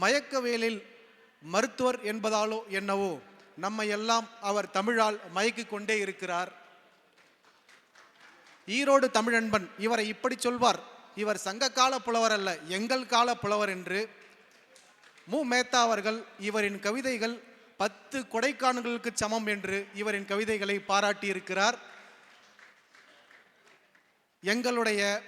மயக்கவேலில் மருத்துவர் என்பதாலோ என்னவோ நம்மை எல்லாம் அவர் தமிழால் மயக்கிக் கொண்டே இருக்கிறார். ஈரோடு தமிழன்பன் இவரை இப்படி சொல்வார். இவர் சங்ககால புலவர் அல்ல எங்கள் கால புலவர் என்று. மு. மேத்தா அவர்கள் இவரின் கவிதைகள் பத்து கொடைக்கானல்களுக்கு சமம் என்று இவரின் கவிதைகளை பாராட்டியிருக்கிறார். எங்களுடைய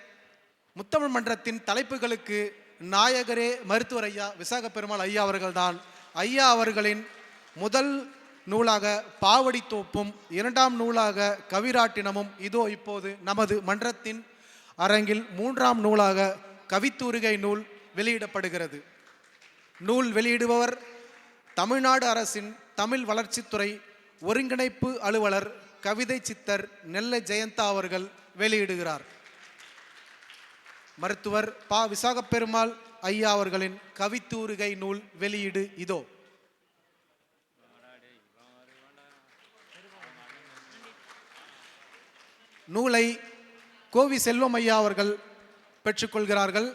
முத்தமிழ் மன்றத்தின் தலைப்புகளுக்கு நாயகரே மருத்துவர் ஐயா விசாக பெருமாள் ஐயா அவர்கள்தான். ஐயா அவர்களின் முதல் நூலாக பாவடி தோப்பும் இரண்டாம் நூலாக கவிராட்டினமும் இதோ இப்போது நமது மன்றத்தின் அரங்கில் மூன்றாம் நூலாக கவித்தூரிகை நூல் வெளியிடப்படுகிறது. நூல் வெளியிடுபவர் தமிழ்நாடு அரசின் தமிழ் வளர்ச்சித்துறை ஒருங்கிணைப்பு அலுவலர் கவிதை சித்தர் நெல்லை ஜெயந்தா அவர்கள் வெளியிடுகிறார். மருத்துவர் பா. விசாகப்பெருமாள் ஐயா அவர்களின் கவித்தூரிகை நூல் வெளியீடு இதோ. நூலை கோவி செல்வம் ஐயா அவர்கள் பெற்றுக்கொள்கிறார்கள்.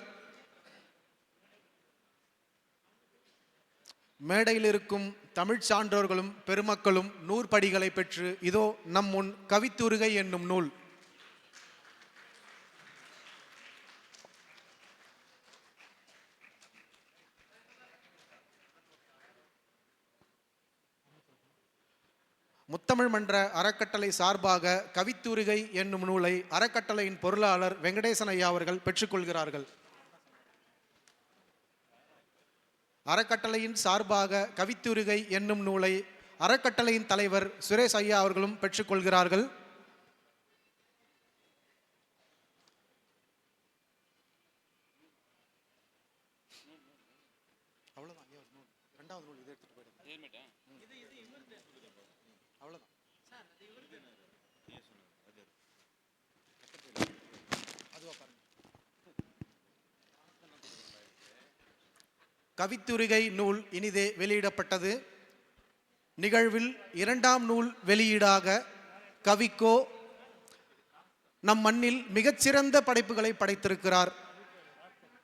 மேடையில் இருக்கும் தமிழ்ச் சான்றோர்களும் பெருமக்களும் நூற்படிகளை பெற்று இதோ நம் முன் கவித்துருகை என்னும் நூல். முத்தமிழ் மன்ற அறக்கட்டளை சார்பாக கவித்துருகை என்னும் நூலை அறக்கட்டளையின் பொருளாளர் வெங்கடேசன் ஐயா அவர்கள் பெற்றுக்கொள்கிறார்கள். அறக்கட்டளையின் சார்பாக கவித்துருகை என்னும் நூலை அறக்கட்டளையின் தலைவர் சுரேஷ் ஐயா அவர்களும் பெற்றுக்கொள்கிறார்கள். ரெண்டாவது நூல். இதை போயிடுங்க. அதுவா பாருங்க. கவித்துரிகை நூல் இனிதே வெளியிடப்பட்டது. நிகழ்வில் இரண்டாம் நூல் வெளியீடாக கவிக்கோ நம் மண்ணில் மிகச்சிறந்த படைப்புகளை படைத்திருக்கிறார்.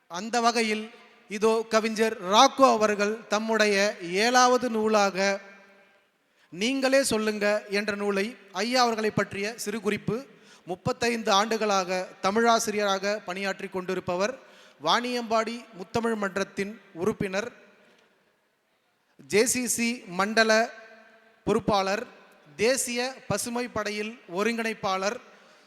அந்த வகையில் இதோ கவிஞர் ராக்கோ அவர்கள் தம்முடைய ஏழாவது நூலாக நீங்களே சொல்லுங்க என்ற நூலை ஐயா அவர்களை பற்றிய சிறு குறிப்பு. முப்பத்தைந்து ஆண்டுகளாக தமிழாசிரியராக பணியாற்றி கொண்டிருப்பவர் வாணியம்பாடி முத்தமிழ் மன்றத்தின் உறுப்பினர் ஜேசிசி மண்டல பொறுப்பாளர் தேசிய பசுமை படையில் ஒருங்கிணைப்பாளர்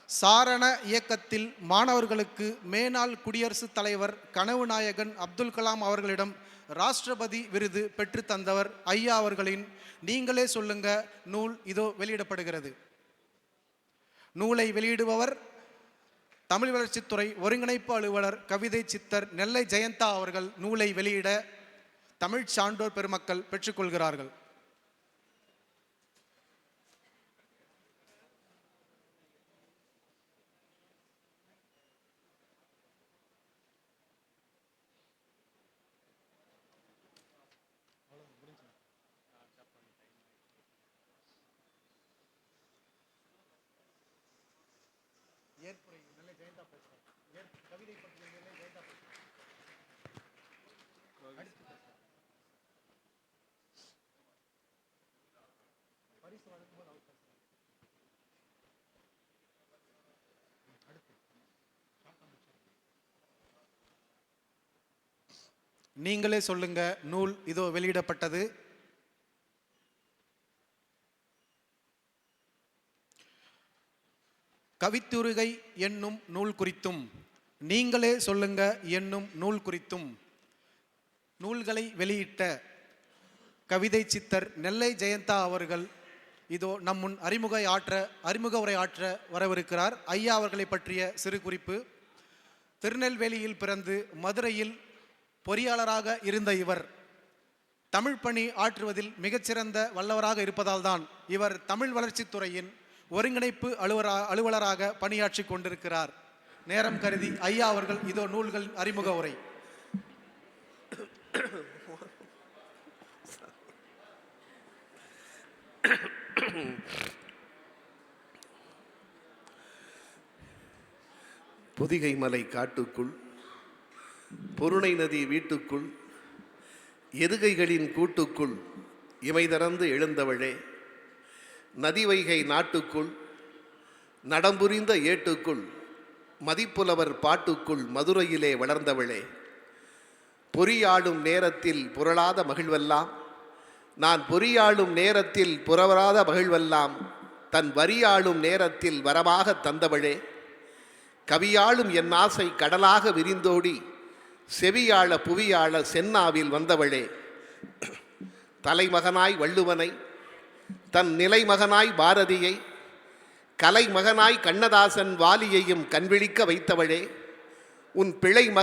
சாரண இயக்கத்தில் மாணவர்களுக்கு மேனாள் குடியரசுத் தலைவர் கனவு நாயகன் அப்துல் கலாம் அவர்களிடம் ராஷ்டிரபதி விருது பெற்று தந்தவர் ஐயா அவர்களின் நீங்களே சொல்லுங்க நூல் இதோ வெளியிடப்படுகிறது. நூலை வெளியிடுபவர் தமிழ் வளர்ச்சித்துறை ஒருங்கிணைப்பு அலுவலர் கவிதை சித்தர் நெல்லை ஜெயந்தா அவர்கள் நூலை வெளியிட தமிழ் சான்றோர் பெருமக்கள் பெற்றுக்கொள்கிறார்கள். நீங்களே சொல்லுங்க நூல் இதோ வெளியிடப்பட்டது. கவித்துருகை என்னும் நூல் குறித்தும் நீங்களே சொல்லுங்க என்னும் நூல் குறித்தும். நூல்களை வெளியிட்ட கவிதை சித்தர் நெல்லை ஜெயந்தா அவர்கள் இதோ நம் முன் அறிமுக ஆற்ற அறிமுக உரை ஆற்ற வரவிருக்கிறார். ஐயா அவர்களை பற்றிய சிறு குறிப்பு. திருநெல்வேலியில் பிறந்து மதுரையில் பொறியாளராக இருந்த இவர் தமிழ் பணி ஆற்றுவதில் மிகச்சிறந்த வல்லவராக இருப்பதால் தான் இவர் தமிழ் வளர்ச்சித்துறையின் ஒருங்கிணைப்பு அலுவலரா அலுவலராக பணியாற்றி கொண்டிருக்கிறார். நேரம் கருதி ஐயா அவர்கள் இதோ நூல்கள் அறிமுக உரை. பொதிகை மலை காட்டுக்குள் பொருணை நதி வீட்டுக்குள் எதுகைகளின் கூட்டுக்குள் இமை திறந்து எழுந்தவளே நதி வைகை நாட்டுக்குள் நடம்புரிந்த ஏட்டுக்குள் மதிப்புலவர் பாட்டுக்குள் மதுரையிலே வளர்ந்தவளே பொறியாடும் நேரத்தில் புரளாத மகிழ்வெல்லாம் நான் பொறியாளும் நேரத்தில் புறவராத மகிழ்வெல்லாம் தன் வரியாளும் நேரத்தில் வரமாக தந்தவளே. கவியாளும் என் ஆசை கடலாக விரிந்தோடி செவியாள புவியாள சென்னாவில் வந்தவளே. தலைமகனாய் வள்ளுவனை தன் நிலைமகனாய் பாரதியை கலைமகனாய் கண்ணதாசன் வாலியையும் கண்விழிக்க வைத்தவளே. உன் பிழை மக